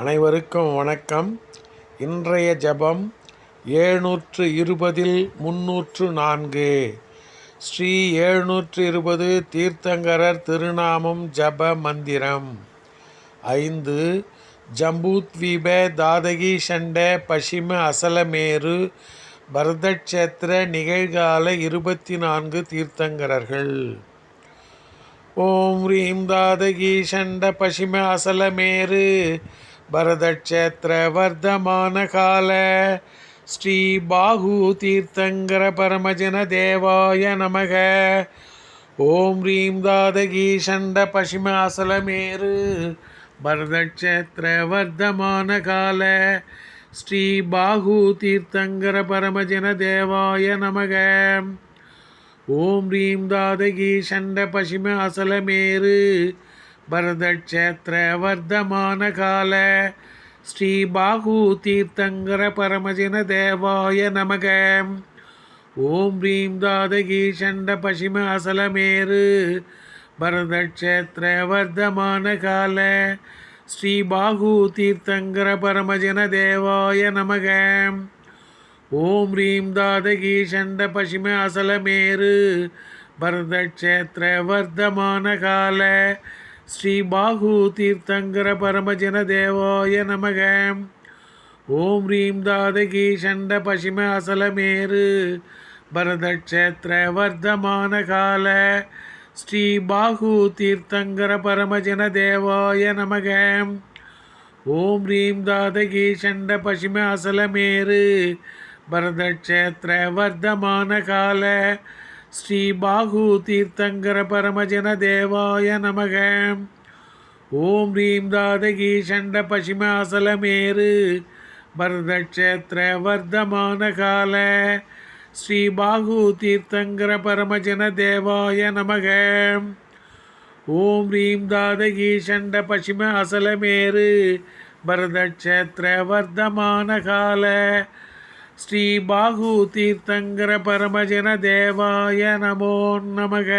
அனைவருக்கும் வணக்கம். இன்றைய ஜெபம் ஏழ்நூற்று இருபதில் முன்னூற்று நான்கு ஸ்ரீ ஏழ்நூற்று இருபது தீர்த்தங்கரர் திருநாமம் ஜப மந்திரம். ஐந்து ஜம்பூத்வீப தாதகி சண்ட பசிம அசலமேரு பரதக்ஷேத்திர நிகழ்கால இருபத்தி நான்கு தீர்த்தங்கரர்கள். ஓம் ரீம் தாதகி சண்ட பசிம அசலமேரு பரதக்ஷேத்திர வர்த்தமான கால ஸ்ரீ பாகு தீர்த்தங்கர பரமஜன தேவாய நமக. ஓம் ரீம் தாதகி ஷண்ட பசிம அசலமேரு பரதக்ஷேத்திர வர்த்தமான கால. ஸ்ரீ பாகு தீர்த்தங்கர பரமஜன தேவாய நமக. ஓம் ஹ்ரீம் தாதகி சண்ட பசிம அசலமேறு. பரதக்ஷேத்திர வர்த்தமான கால. ஸ்ரீ பாகு தீர்த்தங்கர பரமஜன தேவாய நமக. ஓம் ஹ்ரீம் தாதகி சண்ட பசிம அசலமேறு. பரதக்ஷேத்திர வர்த்தமான கால. ஸ்ரீ பாகு தீர்த்தங்கர பரமஜன தேவாய நமக. ஓம் ரீம் தாதகி சண்ட பசிம அசலமேரு பரதக்ஷேத்திர வர்த்தமான கால. ஸ்ரீ பாகு தீர்த்தங்கர பரமஜன தேவாய நமக. ஓம் ரீம் தாதகி சண்ட பசிம அசலமேரு பரதக்ஷேத்திர வர்த்தமான கால. ஸ்ரீ பாகு தீர்த்தங்கர பரமஜன தேவாய நமக. ஓம் ரீம் தாதகி சண்ட பசிமாசலமேரு பரதக்ஷேத்திர வர்த்தமான கால ஸ்ரீ பாகு தீர்த்தங்கர பரமஜன தேவாய நமக. ஓம் ரீம் தாதகி சண்ட பசிம அசலமேரு பரதக்ஷேத்திர பசிம அசலமேரு பரதக்ஷேத்திர வர்த்தமான கால ஸ்ரீ பாகு தீர்த்தங்கர பரமஜன தேவாய நமோ நமக.